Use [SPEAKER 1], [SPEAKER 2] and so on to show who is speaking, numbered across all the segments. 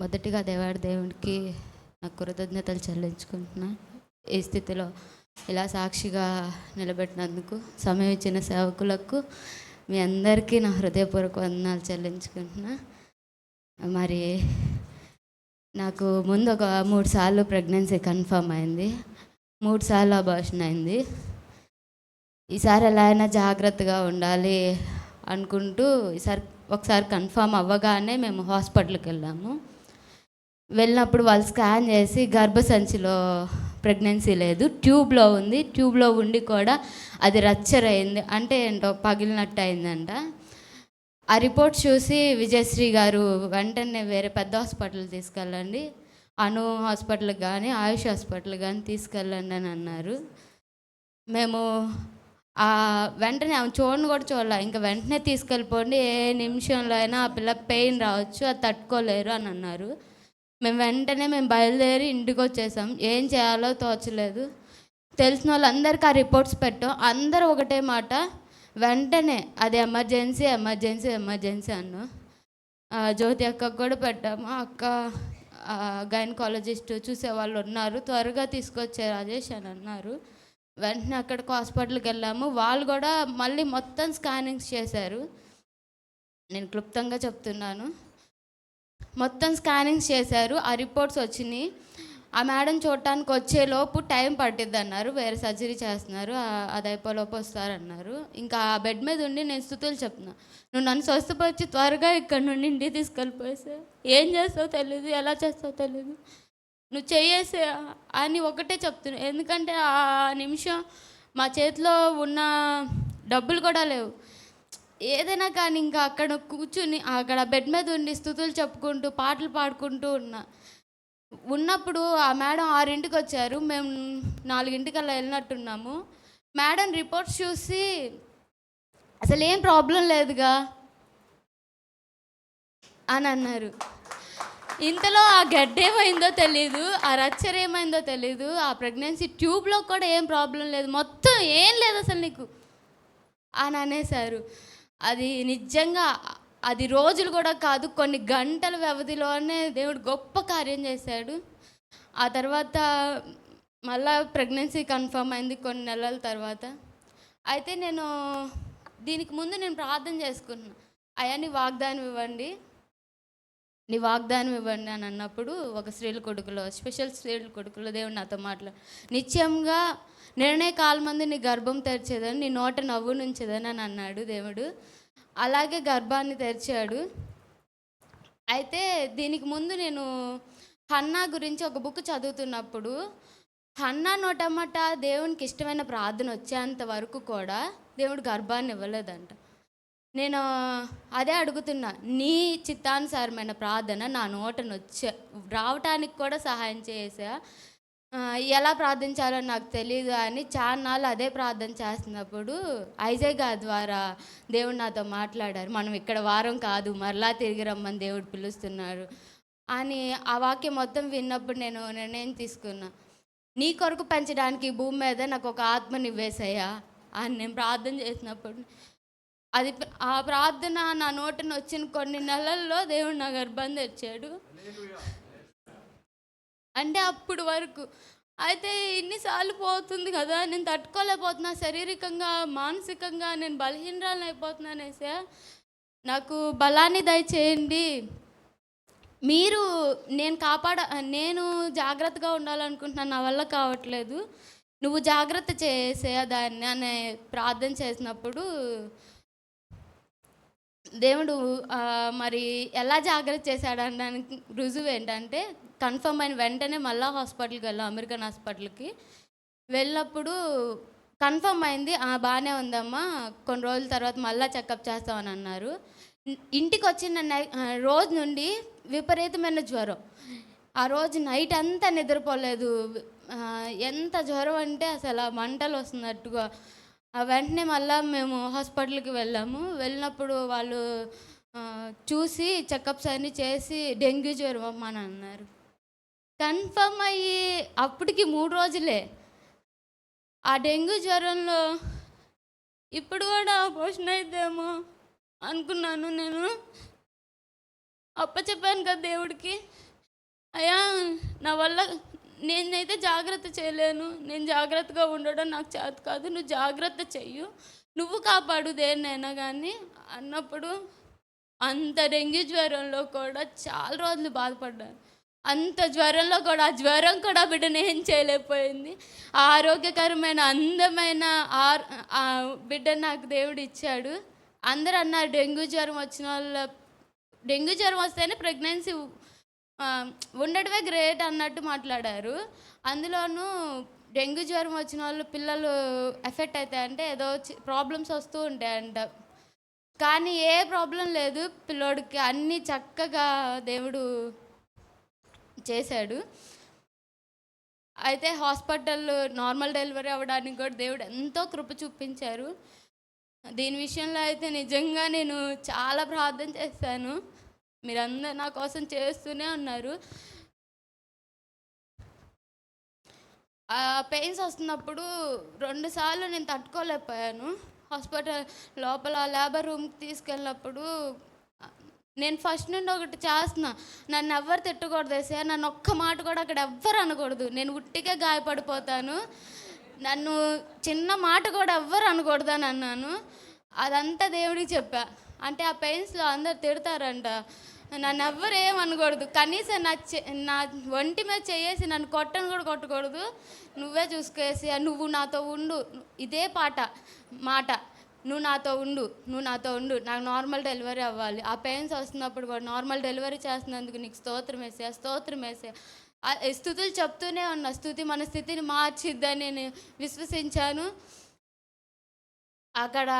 [SPEAKER 1] మొదటిగా దేవాడి దేవుడికి నా కృతజ్ఞతలు చెల్లించుకుంటున్నా. ఈ స్థితిలో ఇలా సాక్షిగా నిలబెట్టినందుకు సమయం ఇచ్చిన సేవకులకు మీ అందరికీ నా హృదయపూర్వక వందనాలు చెల్లించుకుంటున్నా. మరి నాకు ముందు ఒక మూడు సార్లు ప్రెగ్నెన్సీ కన్ఫర్మ్ అయింది. మూడు సార్లు అబార్షన్ అయింది. ఈసారి ఎలా అయినా జాగ్రత్తగా ఉండాలి. అనుకుంటూ ఈసారి ఒకసారి కన్ఫామ్ అవ్వగానే మేము హాస్పిటల్కి వెళ్ళాము. వెళ్ళినప్పుడు వాళ్ళు స్కాన్ చేసి గర్భసంచిలో ప్రెగ్నెన్సీ లేదు ట్యూబ్లో ఉంది ట్యూబ్లో ఉండి కూడా అది రచ్చర్ అయింది అంటే ఏంటో పగిలినట్టు అయిందంట. ఆ రిపోర్ట్ చూసి విజయశ్రీ గారు వెంటనే వేరే పెద్ద హాస్పిటల్ తీసుకెళ్ళండి అను హాస్పిటల్కి కానీ ఆయుష్ హాస్పిటల్ కానీ తీసుకెళ్ళండి అని అన్నారు. మేము వెంటనే ఆమె చూడని కూడా చూడాలి. ఇంకా వెంటనే తీసుకెళ్ళిపోండి ఏ నిమిషంలో అయినా ఆ పిల్ల పెయిన్ రావచ్చు అది తట్టుకోలేరు అని అన్నారు. మేము వెంటనే మేము బయలుదేరి ఇంటికి వచ్చేసాం. ఏం చేయాలో తోచలేదు. తెలిసిన వాళ్ళందరికీ ఆ రిపోర్ట్స్ పెట్టాం. అందరూ ఒకటే మాట వెంటనే అది ఎమర్జెన్సీ ఎమర్జెన్సీ ఎమర్జెన్సీ అన్నాం. ఆ, జ్యోతి అక్కకు కూడా పెట్టాము. అక్క గైనకాలజిస్ట్ చూసే వాళ్ళు ఉన్నారు. త్వరగా తీసుకొచ్చే రాజేష్ అని అన్నారు. వెంటనే అక్కడికి హాస్పిటల్కి వెళ్ళాము. వాళ్ళు కూడా మళ్ళీ మొత్తం స్కానింగ్స్ చేశారు. నేను క్లుప్తంగా చెప్తున్నాను. మొత్తం స్కానింగ్స్ చేశారు. ఆ రిపోర్ట్స్ వచ్చినాయి. ఆ మేడం చూడటానికి వచ్చేలోపు టైం పట్టిద్ది అన్నారు. వేరే సర్జరీ చేస్తున్నారు. అది అయిపోలోపు వస్తారన్నారు. ఇంకా ఆ బెడ్ మీద ఉండి నేను స్థుతులు చెప్తున్నా. నువ్వు నన్ను స్వస్థపరిచి త్వరగా ఇక్కడ నుండి ఇంటికి తీసుకెళ్ళిపోయేసా ఏం చేస్తావు తెలియదు ఎలా చేస్తావు తెలియదు నువ్వు చేయేసే అని ఒకటే చెప్తున్నా. ఎందుకంటే ఆ నిమిషం మా చేతిలో ఉన్న డబ్బులు కూడా లేవు. ఏదైనా కానీ ఇంకా అక్కడ కూర్చుని అక్కడ బెడ్ మీద ఉండి స్థుతులు చెప్పుకుంటూ పాటలు పాడుకుంటూ ఉన్నా. ఉన్నప్పుడు ఆ మేడం ఆరింటికి వచ్చారు. మేము నాలుగింటికల్లా వెళ్ళినట్టున్నాము. మేడం రిపోర్ట్స్ చూసి అసలు ఏం ప్రాబ్లం లేదుగా అని అన్నారు. ఇంతలో ఆ గడ్డ ఏమైందో తెలియదు ఆ రచ్చర్ ఏమైందో తెలియదు ఆ ప్రెగ్నెన్సీ ట్యూబ్లో కూడా ఏం ప్రాబ్లం లేదు మొత్తం ఏం లేదు అసలు నీకు అని అనేసారు అది నిజంగా అది రోజులు కూడా కాదు కొన్ని గంటల వ్యవధిలోనే దేవుడు గొప్ప కార్యం చేశాడు. ఆ తర్వాత మళ్ళా ప్రెగ్నెన్సీ కన్ఫర్మ్ అయింది కొన్ని నెలల తర్వాత. అయితే నేను దీనికి ముందు నేను ప్రార్థన చేసుకున్నాను అయ్యా నీ వాగ్దానం ఇవ్వండి. నీ వాగ్దానం ఇవ్వండి అని అన్నప్పుడు ఒక స్త్రీల కొడుకులో స్పెషల్ స్త్రీల కొడుకులో దేవుడు నాతో మాట్లా నిత్యంగా నేనే కాలమంది నీ గర్భం తెరిచేదని నీ నోట నవ్వు నుంచేదని అని అన్నాడు దేవుడు. అలాగే గర్భాన్ని తెరిచాడు. అయితే దీనికి ముందు నేను హన్నా గురించి ఒక బుక్ చదువుతున్నప్పుడు హన్నా నోటమ్మట దేవునికి ఇష్టమైన ప్రార్థన వచ్చేంత వరకు కూడా దేవుడు గర్భాన్ని ఇవ్వలేదంట. నేను అదే అడుగుతున్నా. నీ చిత్తానుసారమైన ప్రార్థన నా నోటను వచ్చే రావటానికి కూడా సహాయం చేసా. ఎలా ప్రార్థించాలో నాకు తెలియదు అని చాన్నాళ్ళు అదే ప్రార్థన చేస్తున్నప్పుడు ఐజేగా ద్వారా దేవుడు నాతో మాట్లాడారు. మనం ఇక్కడ వారం కాదు మరలా తిరిగి రమ్మని దేవుడు పిలుస్తున్నారు అని ఆ వాక్యం మొత్తం విన్నప్పుడు నేను నిర్ణయం తీసుకున్నా. నీ కొరకు పెంచడానికి భూమి మీద నాకు ఒక ఆత్మనివ్వేసయ్యా అని నేను ప్రార్థన చేసినప్పుడు అది ఆ ప్రార్థన నా నోటిని వచ్చిన కొన్ని నెలల్లో దేవుడు నా గర్భం తెచ్చాడు అంటే అప్పుడు వరకు. అయితే ఇన్నిసార్లు పోతుంది కదా నేను తట్టుకోలేకపోతున్నా. శారీరకంగా మానసికంగా నేను బలహీనరాలను అయిపోతున్నానేసా నాకు బలాన్ని దయచేయండి. మీరు నేను కాపాడ నేను జాగ్రత్తగా ఉండాలనుకుంటున్నాను. నా వల్ల కావట్లేదు. నువ్వు జాగ్రత్త చేసే దాన్ని అనే ప్రార్థన చేసినప్పుడు దేవుడు మరి ఎలా జాగ్రత్త చేశాడు అనడానికి రుజువు ఏంటంటే కన్ఫర్మ్ అయిన వెంటనే మళ్ళా హాస్పిటల్కి వెళ్ళాం అమెరికన్ హాస్పిటల్కి. వెళ్ళినప్పుడు కన్ఫర్మ్ అయింది బాగానే ఉందమ్మా కొన్ని రోజుల తర్వాత మళ్ళీ చెకప్ చేస్తామని అన్నారు. ఇంటికి వచ్చిన రోజు నుండి విపరీతమైన జ్వరం. ఆ రోజు నైట్ అంతా నిద్రపోలేదు. ఎంత జ్వరం అంటే అసలు మంటలు వస్తున్నట్టుగా వెంటనే మళ్ళీ మేము హాస్పిటల్కి వెళ్ళాము. వెళ్ళినప్పుడు వాళ్ళు చూసి చెకప్స్ అన్నీ చేసి డెంగ్యూ జ్వరం అమ్మ అని అన్నారు. కన్ఫర్మ్ అయ్యి అప్పటికి మూడు రోజులే. ఆ డెంగ్యూ జ్వరంలో ఇప్పుడు కూడా ఆపరేషన్ అయిద్దేమో అనుకున్నాను నేను. అప్పచెప్పాను కదా దేవుడికి. అయ్యా నా వల్ల నేనైతే జాగ్రత్త చేయలేను. నేను జాగ్రత్తగా ఉండడం నాకు చేత కాదు. నువ్వు జాగ్రత్త చెయ్యు. నువ్వు కాపాడు దేన్నైనా కానీ అన్నప్పుడు అంత డెంగ్యూ జ్వరంలో కూడా చాలా రోజులు బాధపడ్డాను. అంత జ్వరంలో కూడా ఆ జ్వరం కూడా బిడ్డను ఏం చేయలేకపోయింది. ఆరోగ్యకరమైన అందమైన ఆర్ ఆ బిడ్డ నాకు దేవుడు ఇచ్చాడు. అందరూ అన్నారు డెంగ్యూ జ్వరం వచ్చిన వాళ్ళ డెంగ్యూ జ్వరం వస్తేనే ప్రెగ్నెన్సీ ఉండడమే గ్రేట్ అన్నట్టు మాట్లాడారు. అందులోనూ డెంగ్యూ జ్వరం వచ్చిన వాళ్ళు పిల్లలు ఎఫెక్ట్ అవుతాయంటే ఏదో ప్రాబ్లమ్స్ వస్తూ ఉంటాయంట. కానీ ఏ ప్రాబ్లం లేదు. పిల్లోడికి అన్నీ చక్కగా దేవుడు చేశాడు. అయితే హాస్పిటల్ నార్మల్ డెలివరీ అవ్వడానికి కూడా దేవుడు ఎంతో కృప చూపించారు. దీని విషయంలో అయితే నిజంగా నేను చాలా ప్రార్థన చేశాను. మీరందరూ నా కోసం చేస్తూనే ఉన్నారు. ఆ పెయిన్స్ వస్తున్నప్పుడు రెండుసార్లు నేను తట్టుకోలేకపోయాను. హాస్పిటల్ లోపల లేబర్ రూమ్కి తీసుకెళ్ళినప్పుడు నేను ఫస్ట్ నుండి ఒకటి చేస్తున్నా. నన్ను ఎవ్వరు తిట్టకూడదు సార్ నన్ను ఒక్క మాట కూడా అక్కడ ఎవ్వరు అనకూడదు. నేను ఉట్టిగా గాయపడిపోతాను. నన్ను చిన్న మాట కూడా ఎవ్వరు అనకూడదు అని అన్నాను. అదంతా దేవుడికి చెప్పా. అంటే ఆ పెయిన్స్లో అందరు తిడతారంట. నన్ను ఎవ్వరు ఏం అనకూడదు కనీసం నా నా ఒంటి మీద చేసి నన్ను కొట్టను కూడా కొట్టకూడదు. నువ్వే చూసుకేసి నువ్వు నాతో ఉండు. ఇదే పాట మాట. నువ్వు నాతో ఉండు నువ్వు నాతో ఉండు. నాకు నార్మల్ డెలివరీ అవ్వాలి. ఆ పెయిన్స్ వస్తున్నప్పుడు కూడా నార్మల్ డెలివరీ చేస్తున్నందుకు నీకు స్తోత్రం వేసే స్తోత్రం వేసే. ఆ స్థుతులు చెప్తూనే ఉన్నా. స్థుతి మన స్థితిని మార్చిద్దని నేను విశ్వసించాను. అక్కడ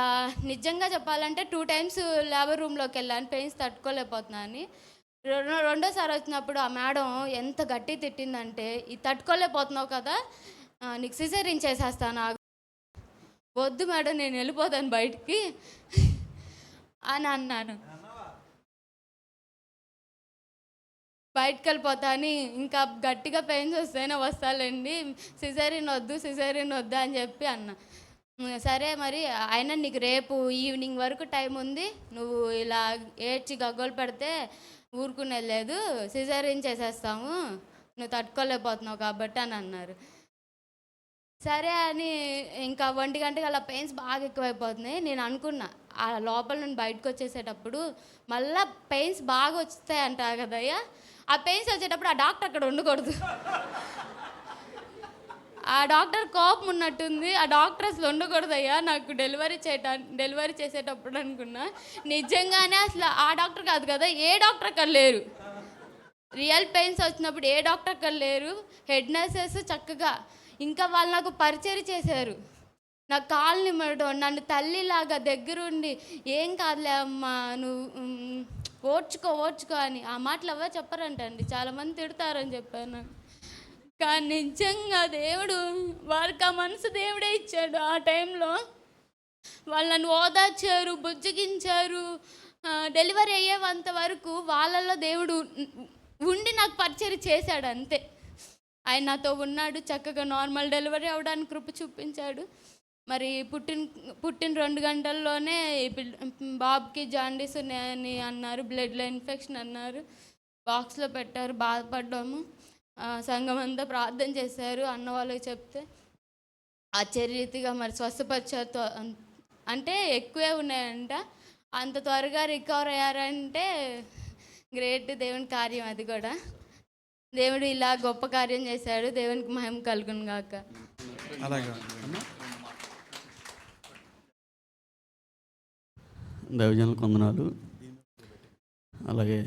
[SPEAKER 1] నిజంగా చెప్పాలంటే టూ టైమ్స్ లేబర్ రూమ్లోకి వెళ్ళాను పెయిన్స్ తట్టుకోలేకపోతున్నాను రెండో రెండోసారి వచ్చినప్పుడు ఆ మేడం ఎంత గట్టి తిట్టిందంటే ఇది తట్టుకోలేకపోతున్నావు కదా నీకు సిజరీన్ చేసేస్తాను వద్దు మేడం నేను వెళ్ళిపోతాను బయటికి అని అన్నాను. బయటకు వెళ్ళిపోతాను ఇంకా గట్టిగా పెయిన్స్ వస్తేనే వస్తాలేండి సిజరీన్ వద్దు సిజరీన్ వద్దు అని చెప్పి అన్నా. సరే మరి అయినా నీకు రేపు ఈవినింగ్ వరకు టైం ఉంది నువ్వు ఇలా ఏడ్చి గగ్గోలు పెడితే ఊరుకునేది లేదు సిజరీన్ చేసేస్తాము నువ్వు తట్టుకోలేకపోతున్నావు కాబట్టి అని అన్నారు. సరే అని ఇంకా ఒంటి గంటకి అలా పెయిన్స్ బాగా ఎక్కువైపోతున్నాయి నేను అనుకున్నా ఆ లోపల నుండి బయటకు వచ్చేసేటప్పుడు మళ్ళా పెయిన్స్ బాగా వస్తాయి అంటారు కదయ్యా ఆ పెయిన్స్ వచ్చేటప్పుడు ఆ డాక్టర్ అక్కడ ఉండకూడదు. ఆ డాక్టర్ కోపం ఉన్నట్టుంది. ఆ డాక్టర్ అసలు ఉండకూడదయ్యా నాకు డెలివరీ చేయటా డెలివరీ చేసేటప్పుడు అనుకున్నా. నిజంగానే అసలు ఆ డాక్టర్ కాదు కదా ఏ డాక్టర్ అక్కడ లేరు. రియల్ పెయిన్స్ వచ్చినప్పుడు ఏ డాక్టర్ అక్కడ లేరు. హెడ్ నర్సెస్ చక్కగా ఇంకా వాళ్ళు నాకు పరిచయం చేశారు. నా కాలు నిమ్మడం నన్ను తల్లిలాగా దగ్గరుండి ఏం కాదులే అమ్మా నువ్వు ఓడ్చుకో ఓడ్చుకో అని. ఆ మాటలు ఎవరు చెప్పరంటండి. చాలామంది తిడతారని చెప్పాను. నాకు కానీ నిజంగా దేవుడు వారికి ఆ మనసు దేవుడే ఇచ్చాడు ఆ టైంలో. వాళ్ళని ఓదార్చారు బుజ్జగించారు డెలివరీ అయ్యేంత వరకు వాళ్ళల్లో దేవుడు ఉండి నాకు పరిచయం చేశాడు అంతే. ఆయన నాతో ఉన్నాడు చక్కగా నార్మల్ డెలివరీ అవ్వడానికి కృప చూపించాడు. మరి పుట్టిన పుట్టిన రెండు గంటల్లోనే బాబుకి జాండీస్ ఉన్నాయని అన్నారు బ్లడ్లో ఇన్ఫెక్షన్ అన్నారు. బాక్స్లో పెట్టారు బాధపడ్డాము. సంఘం అంతా ప్రార్థన చేశారు. అన్న వాళ్ళకి చెప్తే ఆశ్చర్యరీతిగా మరి స్వస్థపరిచారు. త్వ- అంటే ఎక్కువే ఉన్నాయంట. అంత త్వరగా రికవర్ అయ్యారంటే గ్రేట్ దేవుని కార్యం అది కూడా. దేవుడు ఇలా గొప్ప కార్యం చేశాడు. దేవునికి మహిమ కలుగును గాక.
[SPEAKER 2] దైవజనులకు వందనాలు. అలాగే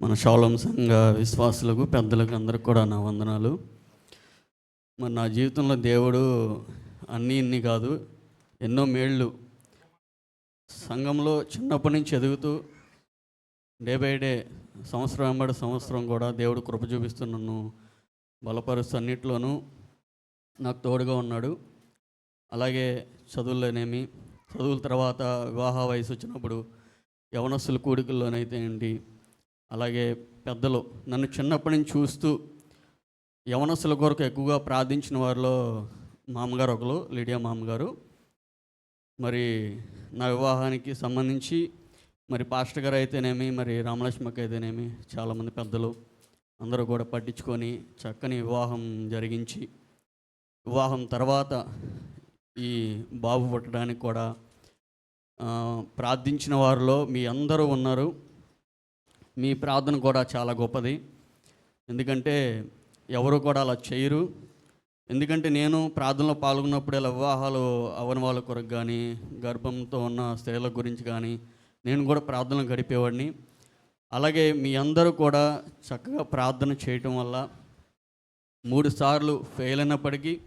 [SPEAKER 2] మన షాలం సంఘ విశ్వాసులకు పెద్దలకు అందరికి కూడా నా వందనాలు. మరి నా జీవితంలో దేవుడు అన్నీ ఇన్ని కాదు ఎన్నో మేళ్ళు సంఘంలో చిన్నప్పటి నుంచి ఎదుగుతూ డే బై డే సంవత్సరం వెంబడి సంవత్సరం కూడా దేవుడు కృప చూపిస్తూ నన్ను బలపరుస్తూ అన్నిట్లోనూ నాకు తోడుగా ఉన్నాడు. అలాగే చదువుల్లోనేమి చదువుల తర్వాత వివాహ వయసు వచ్చినప్పుడు యవనస్తుల కూడికల్లోనైతే ఏంటి అలాగే పెద్దలు నన్ను చిన్నప్పటి నుంచి చూస్తూ యవనస్తుల కొరకు ఎక్కువగా ప్రార్థించిన వారిలో మామగారు ఒకరు లీడియా మామగారు. మరి నా వివాహానికి సంబంధించి మరి పాస్టర్ గారు అయితేనేమి మరి రామలక్ష్మకి అయితేనేమి చాలామంది పెద్దలు అందరూ కూడా పట్టించుకొని చక్కని వివాహం జరిగించి వివాహం తర్వాత ఈ బాబు పుట్టడానికి కూడా ప్రార్థించిన వారిలో మీ అందరూ ఉన్నారు. మీ ప్రార్థన కూడా చాలా గొప్పది. ఎందుకంటే ఎవరు కూడా అలా చేయరు. ఎందుకంటే నేను ప్రార్థనలో పాల్గొన్నప్పుడు ఇలా వివాహాలు అవని వాళ్ళ కొరకు కానీ గర్భంతో ఉన్న స్త్రీల గురించి కానీ నేను కూడా ప్రార్థనలు గడిపేవాడిని. అలాగే మీ అందరూ కూడా చక్కగా ప్రార్థన చేయటం వల్ల మూడు సార్లు ఫెయిల్ అయినప్పటికీ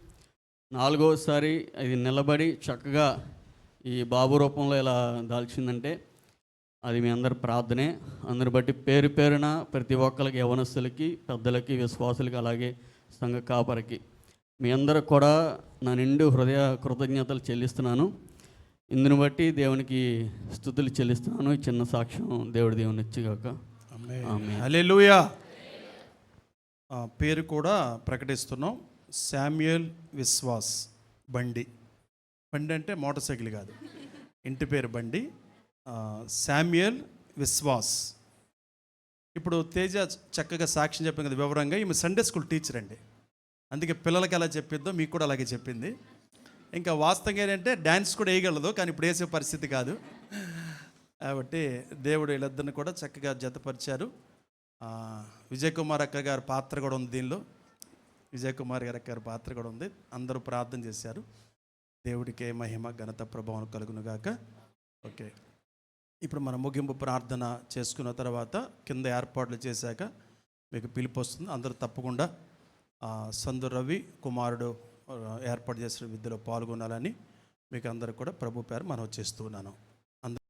[SPEAKER 2] నాలుగోసారి అది నిలబడి చక్కగా ఈ బాబు రూపంలో ఇలా దాల్చిందంటే అది మీ అందరి ప్రార్థనే. అందరి బట్టి పేరు పేరున ప్రతి ఒక్కరికి యవనస్తులకి పెద్దలకి విశ్వాసులకి అలాగే సంఘ కాపరికి మీ అందరూ కూడా నా నిండు హృదయ కృతజ్ఞతలు చెల్లిస్తున్నాను. ఇందుని బట్టి దేవునికి స్థుతులు చెల్లిస్తున్నాను. ఈ చిన్న సాక్ష్యం దేవుడి దేవుని ఇచ్చిగాక
[SPEAKER 3] పేరు కూడా ప్రకటిస్తున్నాం. శామ్యుయల్ విశ్వాస్ బండి. బండి అంటే మోటార్ సైకిల్ కాదు. ఇంటి పేరు బండి. శామ్యుయల్ విశ్వాస్. ఇప్పుడు తేజ చక్కగా సాక్ష్యం చెప్పింది కదా వివరంగా. ఈమె సండే స్కూల్ టీచర్ అండి. అందుకే పిల్లలకి ఎలా చెప్పిద్దో మీకు కూడా అలాగే చెప్పింది. ఇంకా వాస్తవంగా ఏంటంటే డ్యాన్స్ కూడా వేయగలదు కానీ ఇప్పుడు వేసే పరిస్థితి కాదు. కాబట్టి దేవుడు వీళ్ళిద్దరిని కూడా చక్కగా జతపరిచారు. విజయ్ కుమార్ అక్క గారి పాత్ర కూడా ఉంది దీనిలో. విజయ్ కుమార్ గారి అక్క గారి పాత్ర కూడా ఉంది. అందరూ ప్రార్థన చేశారు. దేవుడికే మహిమ ఘనత ప్రభావం కలుగునుగాక ఓకే. ఇప్పుడు మన ముగింపు ప్రార్థన చేసుకున్న తర్వాత కింద ఏర్పాట్లు చేశాక మీకు పిలుపు వస్తుంది. అందరూ తప్పకుండా సందు రవి కుమారుడు ఏర్పాటు చేసిన విద్యలో పాల్గొనాలని మీకు అందరూ కూడా ప్రభు పేరు మనం చేస్తున్నాను